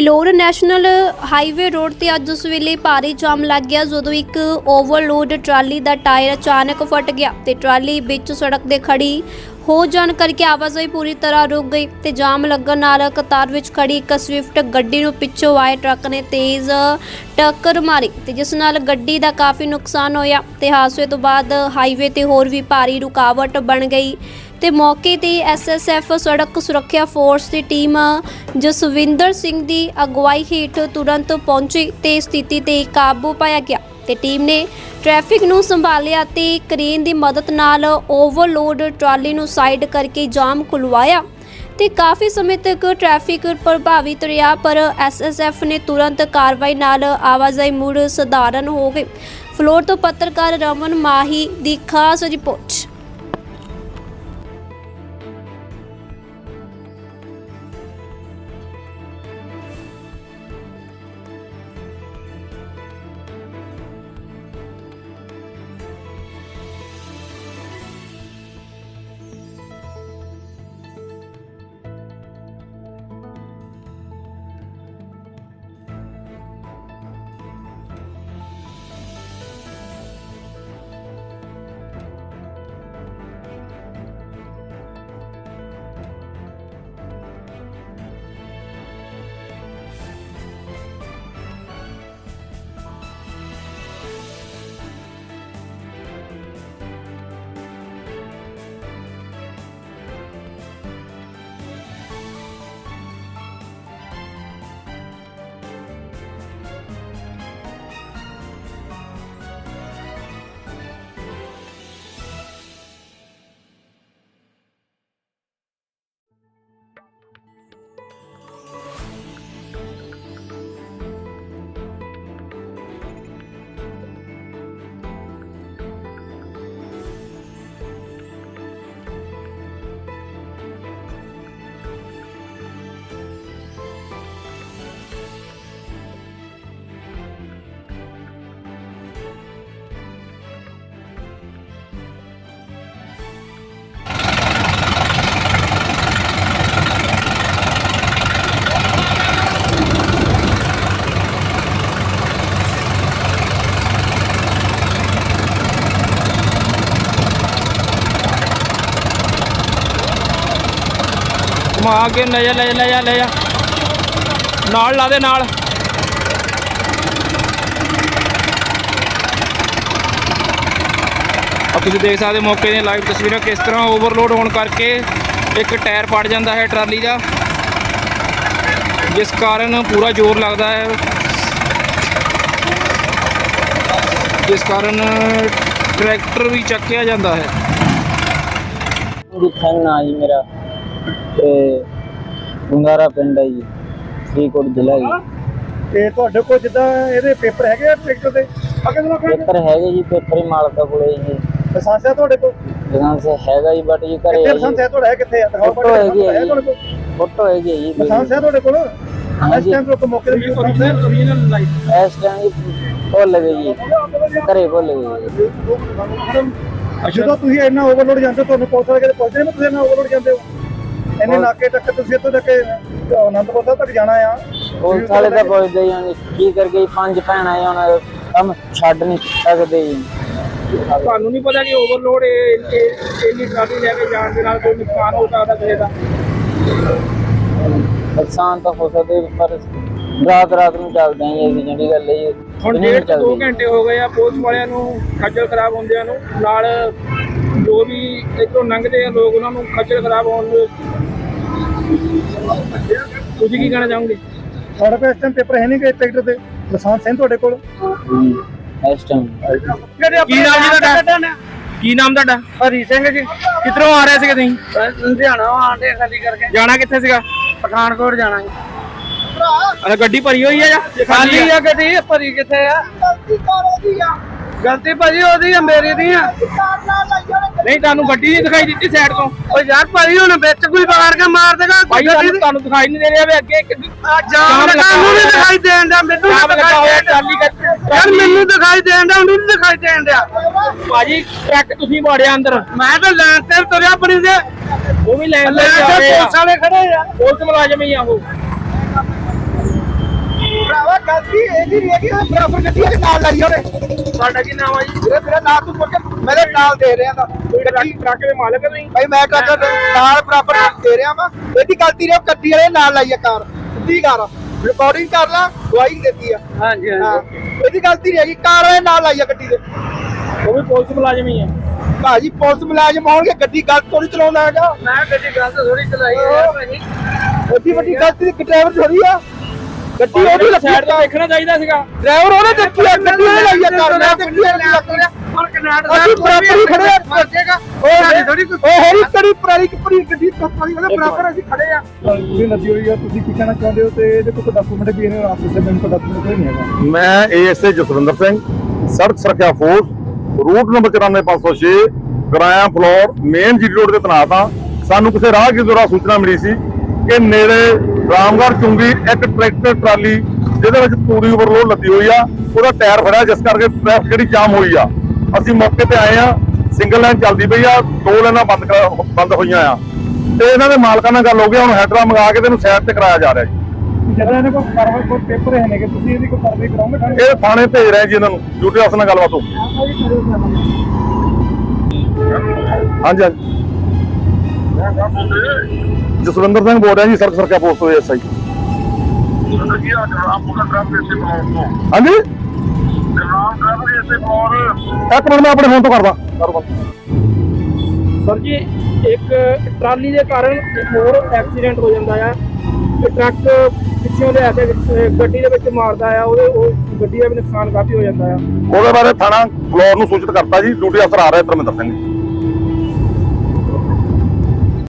Phillaur national highway road ਤੇ ਅੱਜ ਉਸ ਵੇਲੇ ਭਾਰੀ ਜਾਮ ਲੱਗ ਗਿਆ ਜਦੋਂ ਇੱਕ ਓਵਰਲੋਡ ਟਰਾਲੀ ਦਾ ਟਾਇਰ ਅਚਾਨਕ ਫਟ ਗਿਆ ਤੇ ਟਰਾਲੀ ਵਿੱਚ ਸੜਕ ਦੇ ਖੜੀ ਹੋ ਜਾਣ ਕਰਕੇ ਆਵਾਜਾਈ ਪੂਰੀ ਤਰ੍ਹਾਂ ਰੁਕ ਗਈ ਤੇ ਜਾਮ ਲੱਗਣ ਨਾਲ ਕਤਾਰ ਵਿੱਚ ਖੜੀ ਇੱਕ ਸਵਿਫਟ ਗੱਡੀ ਨੂੰ ਪਿੱਛੋਂ ਆਏ ਟਰੱਕ ਨੇ ਤੇਜ਼ ਟੱਕਰ ਮਾਰੀ ਤੇ ਜਿਸ ਨਾਲ ਗੱਡੀ ਦਾ ਕਾਫੀ ਨੁਕਸਾਨ ਹੋਇਆ ਤੇ ਹਾਦਸੇ ਤੋਂ ਬਾਅਦ ਹਾਈਵੇ ਤੇ ਹੋਰ ਵੀ ਭਾਰੀ ਰੁਕਾਵਟ ਬਣ ਗਈ। ਤੇ ਮੌਕੇ ਤੇ ਐਸਐਸਐਫ ਸੜਕ ਸੁਰੱਖਿਆ ਫੋਰਸ ਦੀ ਟੀਮ ਜਸਵਿੰਦਰ ਸਿੰਘ ਦੀ ਅਗਵਾਈ ਹੇਠ ਤੁਰੰਤ ਪਹੁੰਚੀ ਤੇ ਸਥਿਤੀ ਤੇ ਕਾਬੂ ਪਾਇਆ ਗਿਆ। ਤੇ ਟੀਮ ਨੇ ਟ੍ਰੈਫਿਕ ਨੂੰ ਸੰਭਾਲਿਆ ਤੇ ਕ੍ਰੇਨ ਦੀ ਮਦਦ ਨਾਲ ਓਵਰਲੋਡ ਟਰਾਲੀ ਨੂੰ ਸਾਈਡ ਕਰਕੇ ਜਾਮ ਖੁਲਵਾਇਆ। ਤੇ ਕਾਫੀ ਸਮੇਂ ਤੱਕ ਟ੍ਰੈਫਿਕ ਪ੍ਰਭਾਵਿਤ ਰਿਹਾ, ਪਰ ਐਸਐਸਐਫ ਨੇ ਤੁਰੰਤ ਕਾਰਵਾਈ ਨਾਲ ਆਵਾਜਾਈ ਮੁੜ ਸਧਾਰਨ ਹੋ ਗਈ। ਫਲੋਰ ਤੋਂ ਪੱਤਰਕਾਰ ਰਮਨ ਮਾਹੀ ਦੀ ਖਾਸ ਰਿਪੋਰਟ। ਘੁਮਾ ਕੇ ਲੈ ਜਾ ਲੈ ਜਾ ਲੈ ਜਾ ਲੈ ਜਾ। ਨਾਲ ਲਾ ਦੇ, ਨਾਲ। ਆ ਤੁਸੀਂ ਦੇਖ ਸਕਦੇ ਮੌਕੇ ਦੀਆਂ ਲਾਈਵ ਤਸਵੀਰਾਂ ਕਿਸ ਤਰ੍ਹਾਂ ਓਵਰਲੋਡ ਹੋਣ ਕਰਕੇ ਇੱਕ ਟਾਇਰ ਪੜ ਜਾਂਦਾ ਹੈ ਟਰਾਲੀ ਦਾ, ਜਿਸ ਕਾਰਨ ਪੂਰਾ ਜ਼ੋਰ ਲੱਗਦਾ ਹੈ। ਜਿਸ ਕਾਰਨ ਟਰੈਕਟਰ ਵੀ ਚੱਕਿਆ ਜਾਂਦਾ ਹੈ। ਜੀ ਸਿੰਘ ਜੀ ਮੇਰਾ। ਤੇ ਗੁੰਗਾਰਾ ਪਿੰਡ ਹੈ ਜੀ ਫਰੀਦਕੋਟ ਜ਼ਿਲ੍ਹਾ ਜੀ। ਤੇ ਤੁਹਾਡੇ ਕੋਲ ਜਿੱਦਾਂ ਇਹਦੇ ਪੇਪਰ ਹੈਗੇ ਆ ਟਰੈਕਟਰ ਦੇ? ਅੱਗੇ ਤੋਂ ਅੱਗੇ? ਪੇਪਰ ਹੈਗੇ ਜੀ ਪੇਪਰ ਹੀ ਮਾਲਕਾ ਕੋਲੇ ਜੀ। ਲਾਇਸੈਂਸ ਹੈ ਤੁਹਾਡੇ ਕੋਲ? ਲਾਇਸੈਂਸ ਹੈਗਾ ਜੀ ਬਟ ਜੀ ਘਰੇ ਕਿੱਥੇ ਹੈ ਲਾਇਸੈਂਸ ਜੀ ਹੈ ਤੁਹਾਡਾ ਹੈ ਕਿੱਥੇ ਆ ਦਿਖਾਓ ਫੋਟੋ ਹੈਗੀ ਹੈ ਤੁਹਾਡੇ ਕੋਲ। ਜੀ। ਫੋਟੋ ਹੈਗੀ ਹੈ ਜੀ ਲਾਇਸੈਂਸ ਹੈ ਤੁਹਾਡੇ ਕੋਲ? ਇਸ ਹਾਂਜੀ ਟਾਈਮ ਤੋਂ ਮੌਕੇ ਤੇ ਇਸ ਟਾਈਮ ਜੀ ਭੁੱਲ ਗਏ ਜੀ ਘਰੇ ਭੁੱਲ ਗਏ ਜੀ। ਜਦੋਂ ਤੁਸੀਂ ਇੰਨਾ ਓਵਰਲੋਡ ਜਾਂਦੇ ਹੋ ਤੁਹਾਨੂੰ ਪੁਲਿਸ ਵਾਲੇ ਕਿਤੇ ਪੁੱਛਦੇ ਨੇ ਤੁਸੀਂ ਇੰਨਾ ਓਵਰਲੋਡ ਜਾਂਦੇ ਹੋ? ਇੰਨੇ ਨਾਕੇ ਤੱਕ ਤੁਸੀਂ ਇੱਥੋਂ ਤੱਕ ਅਨੰਦਪੁਰ ਸਾਹਿਬ ਤੱਕ ਜਾਣਾ ਆ? ਪੁਲਿਸ ਵਾਲੇ ਤਾਂ ਪੁੱਛਦੇ ਹੀ ਹੁਣ ਕੀ ਕਰਕੇ ਜੀ ਪੰਜ ਭੈਣਾਂ ਆ ਹੁਣ ਕੰਮ ਛੱਡ ਨਹੀਂ ਸਕਦੇ ਜੀ। ਤੁਹਾਨੂੰ ਨਹੀਂ ਪਤਾ ਕਿ ਓਵਰਲੋਡ ਇੰਨੀ ਟਰਾਲੀ ਲੈ ਕੇ ਜਾਣ ਦੇ ਨਾਲ ਕੋਈ ਨੁਕਸਾਨ ਹੋ ਸਕਦਾ ਕਿਸੇ ਦਾ? ਨੁਕਸਾਨ ਤਾਂ ਹੋ ਸਕਦੇ ਪਰ ਰਾਤ ਰਾਤ ਨੂੰ ਚੱਲਦੇ ਆਂ ਇਹ ਜਿਹੜੀ ਗੱਲ ਹੈ ਹੁਣ ਡੇਢ ਤੋਂ 2 ਚੱਲਦੀ। ਘੰਟੇ ਹੋ ਗਏ ਆ ਪੁਲਿਸ ਵਾਲਿਆਂ ਨੂੰ ਖੱਜਲ ਖਰਾਬ ਹੁੰਦਿਆਂ ਨੂੰ ਨਾਲ ਜੋ ਵੀ ਇੱਥੋਂ ਲੰਘਦੇ ਆ ਲੋਕ ਉਹਨਾਂ ਨੂੰ ਖੱਜਲ ਖਰਾਬ ਹੋਣ ਤੁਸੀਂ ਕੀ ਕਹਿਣਾ ਚਾਹੋਗੇ? ਤੁਹਾਡੇ ਕੋਲ ਇਸ ਟਾਈਮ ਪੇਪਰ ਹੈ ਨਹੀਂ ਕਿ ਟਰੈਕਟਰ ਤੇ। ਲਾਇਸੈਂਸ ਹੈ ਤੁਹਾਡੇ ਕੋਲ? ਇਸ ਟਾਈਮ ਕੀ ਨਾਮ ਜੀ ਤੁਹਾਡਾ? ਕੀ ਨਾਮ ਤੁਹਾਡਾ? ਹਰੀ ਸਿੰਘ ਜੀ। ਕਿੱਧਰੋਂ ਆ ਰਹੇ ਸੀਗੇ ਤੁਸੀਂ? ਲੁਧਿਆਣਾ ਆਂਡੇ ਖਾਲੀ ਕਰਕੇ। ਜਾਣਾ ਕਿੱਥੇ ਸੀਗਾ? ਪਠਾਨਕੋਟ ਜਾਣਾ ਜੀ। ਅਰੇ ਗੱਡੀ ਭਰੀ ਹੋਈ ਆ ਜਾਂ? ਖਾਲੀ ਆ ਗੱਡੀ ਭਰੀ ਕਿੱਥੇ ਆ? ਗਲਤੀ ਭਾਜੀ ਉਹਦੀ ਆ ਮੇਰੀ ਨਹੀਂ ਆ। ਨਹੀਂ ਤੁਹਾਨੂੰ ਗੱਡੀ ਨਹੀਂ ਦਿਖਾਈ ਦਿੱਤੀ ਸਾਈਡ ਤੋਂ। ਓ ਯਾਰ ਭਾਈ ਹੁਣ ਵਿੱਚ ਕੋਈ ਬਾਹਰ ਕੇ ਮਾਰ ਦੇਗਾ ਭਾਈ ਤੁਹਾਨੂੰ ਤੁਹਾਨੂੰ ਦਿਖਾਈ ਨਹੀਂ ਦੇ ਰਿਹਾ ਵੀ ਅੱਗੇ ਇੱਕ ਜਾਮ ਲੱਗਾ ਉਹਨੂੰ ਨਹੀਂ ਦਿਖਾਈ ਦੇਣ ਦਾ ਮੈਨੂੰ ਨਹੀਂ ਲੱਗਾ ਹੋਇਆ ਦਿਖਾਈ ਟਰਾਲੀ ਯਾਰ ਕਰ ਮੈਨੂੰ ਦਿਖਾਈ ਦੇਣ ਦਾ ਉਹਨੂੰ ਨਹੀਂ ਦਿਖਾਈ ਦੇਣ ਦਿਆ। ਭਾਜੀ ਟਰੱਕ ਤੁਸੀਂ ਵਾੜਿਆ ਅੰਦਰ। ਮੈਂ ਤਾਂ ਲੈਣ ਤੇ ਤੁਰਿਆ ਬਣੀ ਦੇ। ਉਹ ਵੀ ਲੈਣ ਲੈ ਤੇ ਰਹੇ ਆ। ਪੁਲਿਸ ਵਾਲੇ ਖੜੇ ਆ। ਪੁਲਿਸ ਮੁਲਾਜ਼ਮ ਹੀ ਆ ਉਹ। ਭਰਾਵਾ ਗਲਤੀ ਇਹਦੀ ਨਹੀਂ ਹੈਗੀ ਉਹ ਬਰਾਬਰ ਗੱਡੀ ਦੇ ਨਾਲ ਲਾਈ ਉਹਨੇ। ਤੁਹਾਡਾ ਕੀ ਨਾਮ ਆ ਜੀ? ਵੀਰੇ ਮੇਰਾ ਨਾਂ ਤੂੰ ਪੁੱਛ ਮੇਰੇ ਨਾਲ ਦੇ ਰਿਹਾ ਦਾ ਗੱਡੀ ਟਰੱਕ ਦੇ ਮਾਲਕ ਹੋ ਤੁਸੀਂ? ਭਾਈ ਮੈਂ ਟਰੱਕ ਦੇ ਨਾਲ ਬਰਾਬਰ ਦੇ ਰਿਹਾ ਵਾਂ। ਇਹਦੀ ਗਲਤੀ ਨੇ ਉਹ ਗੱਡੀ ਵਾਲੇ ਨਾਲ ਲਾਈ ਆ ਕਾਰ। ਸਿੱਧੀ ਕਾਰ ਰਿਕਾਰਡਿੰਗ ਕਰ ਲਾ ਗਵਾਹੀ ਦਿੱਤੀ ਆ। ਹਾਂਜੀ ਹਾਂ। ਇਹਦੀ ਗਲਤੀ ਨਹੀਂ ਹੈਗੀ ਕਾਰ ਵਾਲੇ ਨਾਲ ਲਾਈ ਆ ਗੱਡੀ ਦੇ। ਉਹ ਵੀ ਪੁਲਿਸ ਮੁਲਾਜ਼ਮ ਹੀ ਹੈ ਭਾਜੀ ਪੁਲਿਸ ਮੁਲਾਜ਼ਮ ਆਉਣਗੇ ਗੱਡੀ ਗਲਤ ਥੋੜੀ ਚਲਾਉਂਦਾ ਹੈਗਾ। ਮੈਂ ਗੱਡੀ ਗਲਤ ਥੋੜੀ ਚਲਾਈ ਹੈ। ਭਾਜੀ ਵੱਡੀ ਵੱਡੀ ਗਲਤੀ ਦੀ ਡਰਾਈਵਰ ਥੋੜੀ ਆ। ਗੱਡੀ ਉਹਦੀ ਲੱਗੀ ਸਾਈਡ ਤੇ ਦੇਖਣਾ ਚਾਹੀਦਾ ਸੀਗਾ। ਡਰਾਈਵਰ ਉਹਨੇ ਦੇਖੀ ਆ ਗੱਡੀ ਉਹਨੇ ਲਾਈ ਆ ਕਾਰ ਮੈਂ ਦੇਖੀ ਆ ਲੱਗੀ ਪਰ ਕਨਾਡਾ ਅਸੀਂ ਬਰਾਬਰ ਹੀ ਖੜੇ ਆ। ਮਰ ਜਾਏਗਾ। ਉਹ ਥੋੜੀ ਉਹ ਹੈਰੀ ਕੜੀ ਪਰਾਲੀ ਕਪਰੀ ਗੱਡੀ ਟੱਪਾਲੀ ਉਹਦੇ ਬਰਾਬਰ ਅਸੀਂ ਖੜੇ ਆ। ਪੂਰੀ ਨਦੀ ਹੋਈ ਆ ਤੁਸੀਂ ਕੀ ਕਹਿਣਾ ਚਾਹੁੰਦੇ ਹੋ? ਤੇ ਇਹਦੇ ਕੋਲ ਡਾਕੂਮੈਂਟ ਵੀ ਇਹਨੇ ਆਪਸ ਵਿੱਚ ਮੈਨੂੰ ਡਾਕੂਮੈਂਟ ਕੋਈ ਨਹੀਂ ਹੈਗਾ। ਮੈਂ ਏਐਸਏ ਜਸਵਿੰਦਰ ਸਿੰਘ ਸੜਕ ਸੁਰੱਖਿਆ force route number 94506 Goraya Phillaur main G road ਤੇ ਤੈਨਾਤ ਹਾਂ ਸਾਨੂੰ ਕਿਸੇ ਰਾਹਗੀਰ ਦੁਆਰਾ ਸੂਚਨਾ ਮਿਲੀ ਸੀ ਕਿ ਨੇੜੇ ਰਾਮਗੜ੍ਹ ਚੁੰਗੀ ਇੱਕ ਟਰੈਕਟਰ ਟਰਾਲੀ ਜਿਹਦੇ ਵਿੱਚ ਪੂਰੀ ਓਵਰਲੋਡ ਲੱਦੀ ਹੋਈ ਆ ਉਹਦਾ ਟਾਇਰ ਫੜਿਆ ਜਿਸ ਕਰਕੇ ਟ੍ਰੈਫਿਕ ਜਿਹੜੀ ਜਾਮ ਹੋਈ ਆ। ਅਸੀਂ ਮੌਕੇ ਤੇ ਆਏ ਆ ਸਿੰਗਲ ਲਾਈਨ ਚੱਲਦੀ ਪਈ ਆ ਦੋ ਲਾਈਨਾਂ ਬੰਦ ਬੰਦ ਹੋਈਆਂ ਆ। ਤੇ ਇਹਨਾਂ ਦੇ ਮਾਲਕਾਂ ਨਾਲ ਗੱਲ ਹੋ ਗਈ ਹੁਣ ਹੈਡਰਾ ਮੰਗਾ ਕੇ ਤੇ ਇਹਨੂੰ ਸਾਈਡ ਤੇ ਕਰਾਇਆ ਜਾ ਰਿਹਾ ਜੀ। ਜਦੋਂ ਇਹਨੇ ਕੋਈ ਕਾਰਵਾਈ ਕੋਈ ਪੇਪਰ ਹੈ ਨੇਗੇ ਤੁਸੀਂ ਇਹਦੀ ਕੋਈ ਕਾਰਵਾਈ ਕਰਾਓਗੇ ਠਾਣੇ ਇਹ ਥਾਣੇ ਭੇਜ ਰਹੇ ਜੀ ਇਹਨਾਂ ਨੂੰ ਡਿਊਟੀ ਅਫਸਰ ਨਾਲ ਗੱਲਬਾਤ ਹੋ ਹਾਂਜੀ ਹਾਂਜੀ। ਜਸਵਿੰਦਰ ਸਿੰਘ ਬੋਲ ਰਿਹਾ ਜੀ ਸੜਕ ਸੁਰੱਖਿਆ ਪੋਸਟ ਤੋਂ ਐਸਆਈ ਹਾਂਜੀ? ਇੱਕ ਮਿੰਟ ਮੈਂ ਆਪਣੇ ਫੋਨ ਤੋਂ ਕਰਦਾ। ਸਰ ਜੀ ਇੱਕ ਟਰਾਲੀ ਦੇ ਕਾਰਨ ਇੱਕ ਹੋਰ ਐਕਸੀਡੈਂਟ ਹੋ ਜਾਂਦਾ ਆ। ਟਰੱਕ ਪਿੱਛੋਂ ਦੇ ਆ ਕੇ ਗੱਡੀ ਦੇ ਵਿੱਚ ਮਾਰਦਾ ਆ ਉਹਦੇ ਉਹ ਗੱਡੀ ਦਾ ਵੀ ਨੁਕਸਾਨ ਕਾਫੀ ਹੋ ਜਾਂਦਾ ਆ। ਉਹਦੇ ਬਾਰੇ ਥਾਣਾ ਫਲੋਰ ਨੂੰ ਸੂਚਿਤ ਕਰਤਾ ਜੀ ਡਿਊਟੀ ਅਫਸਰ ਆ ਰਿਹਾ ਧਰਮਿੰਦਰ ਸਿੰਘ। ਜੀ